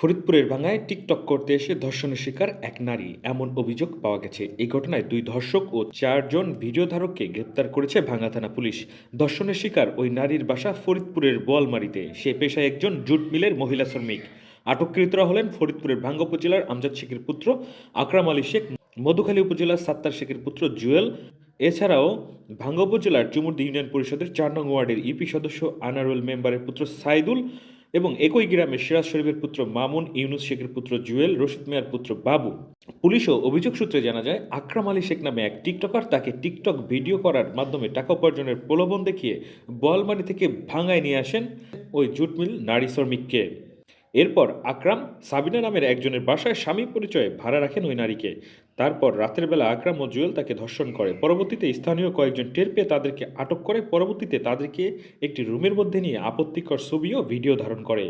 ফরিদপুরের ভাঙ্গায় টিকটক করতে এসে ধর্ষণের শিকার এক নারী। এমন অভিযোগ পাওয়া গেছে। এই ঘটনায় দুই ধর্ষক ও চারজন ভিডিওধারককে গ্রেপ্তার করেছে ভাঙ্গা থানা পুলিশ। ধর্ষণের শিকার ওই নারীর বাসা ফরিদপুরের বোয়ালমারিতে। সে পেশায় একজন জুট মিলের মহিলা শ্রমিক। আটককৃতরা হলেন ফরিদপুরের ভাঙ্গা উপজেলার আমজাদ শেখের পুত্র আকরাম আলী শেখ, মধুখালী উপজেলার সাত্তার শেখের পুত্র জুয়েল। এছাড়াও ভাঙ্গা উপজেলার চুমুরদি ইউনিয়ন পরিষদের চার নং ওয়ার্ডের ইপি সদস্য আনারুল মেম্বারের পুত্র সাইদুল। এবং একই গ্রামে সিরাজ শরীফের পুত্র মামুন, ইউনুস শেখের পুত্র জুয়েল, রশিদ মিয়ার পুত্র বাবু। পুলিশও অভিযোগ সূত্রে জানা যায়, আকরাম আলী শেখ নামে এক টিকটকার তাকে টিকটক ভিডিও করার মাধ্যমে টাকা উপার্জনের প্রলোভন দেখিয়ে বলমারি থেকে ভাঙায় নিয়ে আসেন ওই জুটমিল নারী শ্রমিককে। এরপর আকরাম সাবিনা নামের একজনের বাসায় স্বামী পরিচয়ে ভাড়া রাখেন ওই নারীকে। তারপর রাতের বেলা আকরাম ও জুয়েল তাকে ধর্ষণ করে। পরবর্তীতে স্থানীয় কয়েকজন টের পেয়ে তাদেরকে আটক করে। পরবর্তীতে তাদেরকে একটি রুমের মধ্যে নিয়ে আপত্তিকর ছবি ও ভিডিও ধারণ করে।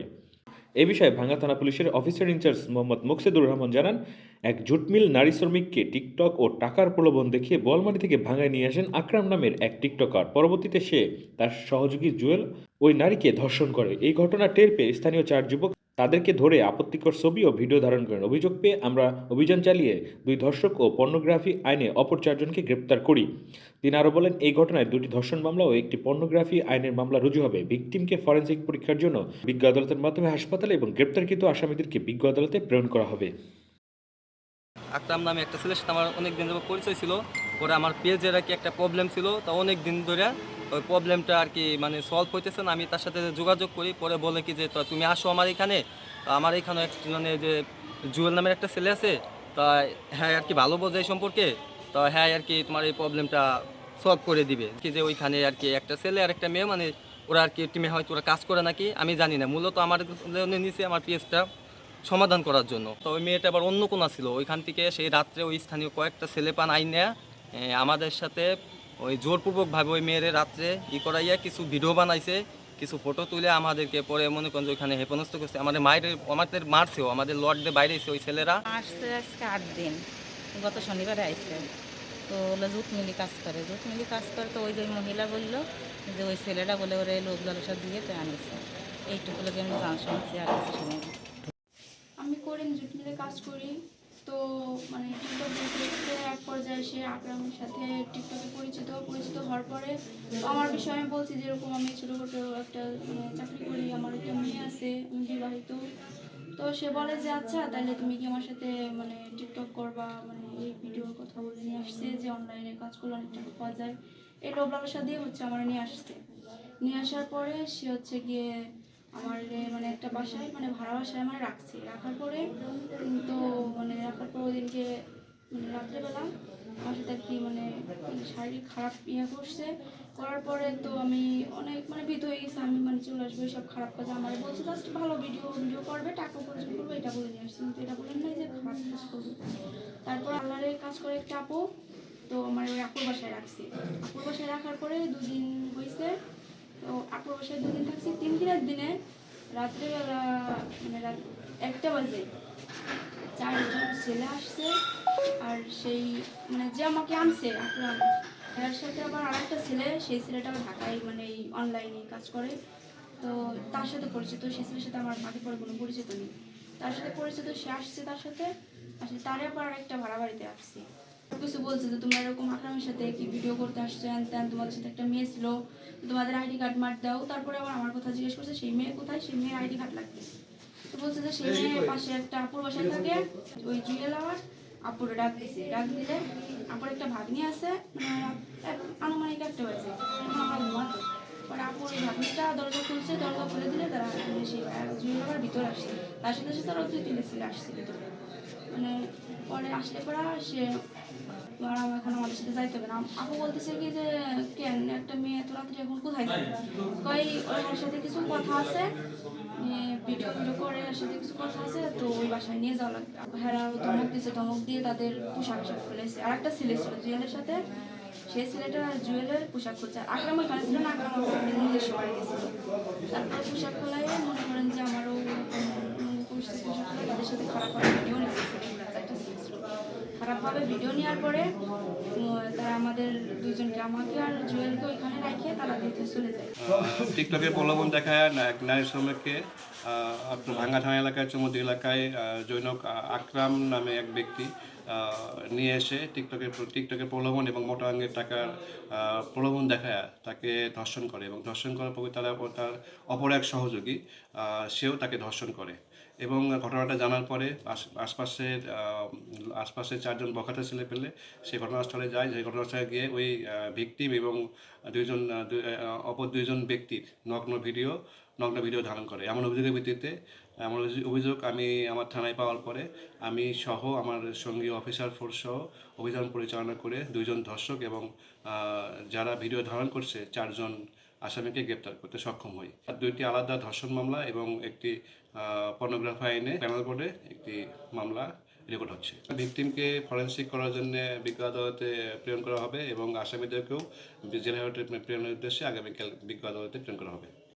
এ বিষয়ে ভাঙ্গা থানা পুলিশের officer in charge Mohammad Muksedur Rahman জানান, এক জুটমিল নারী শ্রমিককে টিকটক ও টাকার প্রলোভন দেখিয়ে বলমারি থেকে ভাঙায় নিয়ে আসেন আকরাম নামের এক টিকটকার। পরবর্তীতে সে তার সহযোগী জুয়েল ওই নারীকে ধর্ষণ করে। এই ঘটনা টের পেয়ে স্থানীয় চার যুবক তাদেরকে ধরে আপত্তিকর ছবি ও ভিডিও ধারণ করেন। অভিযোগ পেয়ে আমরা অভিযান চালিয়ে দুই ধর্ষক ও পর্নোগ্রাফি আইনে অপর চারজনকে গ্রেপ্তার করি। তিনি আরও বলেন, এই ঘটনায় দুটি ধর্ষণ মামলা ও একটি পর্নোগ্রাফি আইনের মামলা রুজু হবে। ভিকটিমকে ফরেনসিক পরীক্ষার জন্য বিজ্ঞ আদালতের মাধ্যমে হাসপাতালে এবং গ্রেপ্তারকৃত আসামিদেরকে বিজ্ঞ আদালতে প্রেরণ করা হবে। আকরাম নামে একটা ছেলের সাথে আমার অনেক দিন পরিচয় ছিল। পরে আমার পেজের আর কি একটা প্রবলেম ছিল, তা অনেক দিন ধরে ওই প্রবলেমটা আর কি মানে সলভ হইতেছে না। আমি তার সাথে যোগাযোগ করি, পরে বলে কি যে, তো তুমি আসো আমার এখানে। তো আমার এখানে মানে যে জুয়েল নামের একটা ছেলে আছে, তা হ্যাঁ আর কি ভালো বোঝে এই সম্পর্কে। তো হ্যাঁ আর কি তোমার এই প্রবলেমটা সলভ করে দিবে। কি যে ওইখানে আর কি একটা ছেলে আর একটা মেয়ে মানে ওরা আর কি টিমে হয়তো ওরা কাজ করে নাকি, আমি জানি না। মূলত আমার নিচে আমার পেজটা সমাধান করার জন্য। তো ওই মেয়েটা আবার অন্য কোনা ছিল। ওইখান থেকে সেই রাত্রে ওই স্থানীয় কয়েকটা ছেলে পান আইন নেয়া আমাদের সাথে ওই জোরপূর্বকভাবে ওই মেয়ের রাত্রে ই করাইয়া কিছু ভিডিও বানাইছে কিছু ফটো তুলে আমাদেরকে পরে মনে করেন যে ওইখানে হেপনস্থ করছে। আমাদের মায়ের আমাদের মারছেও আমাদের লর্ডে বাইরে এসে ওই ছেলেরা। আসছে আজকে আট দিন গত শনিবারে আসছে তো হলো জুট মিলি কাজ করে জুট মিলি কাজ করে তো ওই যে মহিলা বলল যে ওই ছেলেটা বলে ওরে লোক লালসা দিয়ে তো আনিছে। এইটুকু লোক আমি জান শুনছি আর কিছু শুনি আমি করিম জুট মিলে কাজ করি। তো মানে টিকটক দেখতে এক পর্যায়ে সে আকরামের সাথে টিকটকে পরিচিত পরিচিত হওয়ার পরে আমার বিষয়ে আমি বলছি যেরকম আমি ছোটোখাটো একটা মানে চাকরি করি, আমার একটা মেয়ে আছে আমি বিবাহিত। তো সে বলে যে আচ্ছা তাহলে তুমি কি আমার সাথে মানে টিকটক করবা? মানে এই ভিডিওর কথা বলে নিয়ে আসছে যে অনলাইনে কাজ করলে অনেক টাকা পাওয়া যায়। এই লালসা দিয়ে হচ্ছে আমার নিয়ে আসছে। নিয়ে আসার পরে সে হচ্ছে গিয়ে আমার মানে একটা বাসায় মানে ভাড়া বাসায় আমার রাখছি। রাখার পরে তো মানে রাখার পর ওদিনকে মানে রাত্রেবেলা আমার সাথে আর কি মানে মানে শারীরিক খারাপ ইয়ে করছে। করার পরে তো আমি অনেক মানে ভীত হয়ে গেছি, আমি মানে চলে আসব সব খারাপ কাজ আমার। বলছে, জাস্ট ভালো ভিডিও ভিডিও করবে, টাকা উপার্জন করবে, এটা বলে নিয়ে আসছি। কিন্তু এটা বলেন নাই যে খারাপ কাজ করবে। তারপর আল্লাহরের কাজ করে একটা আপু, তো আমার ওই আপুর বাসায় রাখছি। আপুর বাসায় রাখার পরে দুদিন হয়েছে তো আপুর বাসায় দুদিন থাকছি। তিন দিনের দিনে রাত্রেবেলা মানে রাত একটা বাজে। চারজন ছেলে আসছে আর সেই মানে যে আমাকে আনছে আকরাম এর সাথে আবার আরেকটা ছেলে, সেই ছেলেটা ঢাকায় মানে এই অনলাইনে কাজ করে। তো তার সাথে পরিচিত, সেই ছেলের সাথে আমার আগে পরে কোনো পরিচিত নেই। তার সাথে পরিচিত, সে আসছে তার সাথে, আসলে তারে আবার একটা ভাড়া বাড়িতে আসছে। কিছু বলছে যে তোমরা এরকম আকরামের সাথে কি ভিডিও করতে আসছো? হ্যান ত্যান তোমাদের সাথে একটা মেয়ে ছিল তোমাদের আইডি কার্ড মার দাও। তারপরে আবার আমার কথা জিজ্ঞেস করছে সেই মেয়ে কোথায়? সেই মেয়ের আইডি কার্ড লাগবে। তো বলছে যে সেই মেয়ে পাশে একটা আপুর বাসায় থাকে। ওই জুয়েল আবার আপুরে ডাক দিছে ডাক দিলে আপুর একটা ভাগ্নি আছে। মানে আনুমানিক একটা হয়েছে। আমরা ঘুমাতো পরে আপুর ওই ভাগ্নিটা দরজা খুলছে দরজা খুলে দিলে তারা মানে সেই জুয়েল আবার ভিতরে আসছে। তার সাথে সাথে আরও দুই তিনটে ছেলে আসছে ভিতরে। মানে পরে আসলে পরে সে আর আমার এখন আমাদের সাথে যাইতে হবে না। আপু বলতেছে কি যে, কেন একটা মেয়ে এত রাত্রে এখন কোথায় যাবে কই, ওর সাথে কিছু কথা আছে? ভিডিও ভিডিও করে ওর সাথে কিছু কথা আছে? তো ওই বাসায় নিয়ে যাওয়া লাগবে। হ্যাঁ ধমক দিয়েছে ধমক দিয়ে তাদের পোশাক আশাক খুলেছে আর একটা ছেলে ছিল জুয়েলের সাথে। সেই ছেলেটা জুয়েলের পোশাক খুলছে। আকরাম ওইখানে ছিল না আকরাম ওখানে নিজস্ব বাড়ি গেছিল তারপরে পোশাক খোলাই মনে করেন যে আমারও খোলাই তাদের সাথে ভিডিও ভিডিও নেওয়ার পরে তারা আমাদের দুজনকে আমাকে আর জুয়েলকে ওইখানে তারা চলে যায়। টিকটকে প্রলোভন দেখায় শ্রমিককে আপনার ভাঙ্গা এলাকায় এলাকায় জৈনক আকরাম নামে এক ব্যক্তি নিয়ে এসে টিকটকে টিকটকের প্রলোভন এবং মোটা অঙ্গের টাকার প্রলোভন দেখায়, তাকে ধর্ষণ করে এবং ধর্ষণ করার পরে তারা তার অপর এক সহযোগী সেও তাকে ধর্ষণ করে। এবং ঘটনাটা জানার পরে আশ- আশপাশের আশপাশের চারজন বখাতে ছেলে পেলে সে ঘটনাস্থলে যায়। সেই ঘটনাস্থলে গিয়ে ওই ভিকটিম এবং দুইজন অপর দুইজন ব্যক্তির নগ্ন ভিডিও নগ্ন ভিডিও ধারণ করে। এমন অভিযোগের ভিত্তিতে এমন অভিযোগ আমি আমার থানায় পাওয়ার পরে আমি সহ আমার সঙ্গী অফিসার ফোর্স সহ অভিযান পরিচালনা করে দুইজন ধর্ষক এবং যারা ভিডিও ধারণ করছে চারজন আসামিকে গ্রেপ্তার করতে সক্ষম হই। আর দুইটি আলাদা ধর্ষণ মামলা এবং একটি পর্নোগ্রাফি আইনে প্যানেল বোর্ডে একটি মামলা রেকর্ড হচ্ছে। ভিকটিমকে ফরেন্সিক করার জন্য বিজ্ঞ আদালতে প্রেরণ করা হবে এবং আসামিদেরকেও জেলা প্রেরণের উদ্দেশ্যে আগামীকাল বিজ্ঞ আদালতে প্রেরণ করা হবে।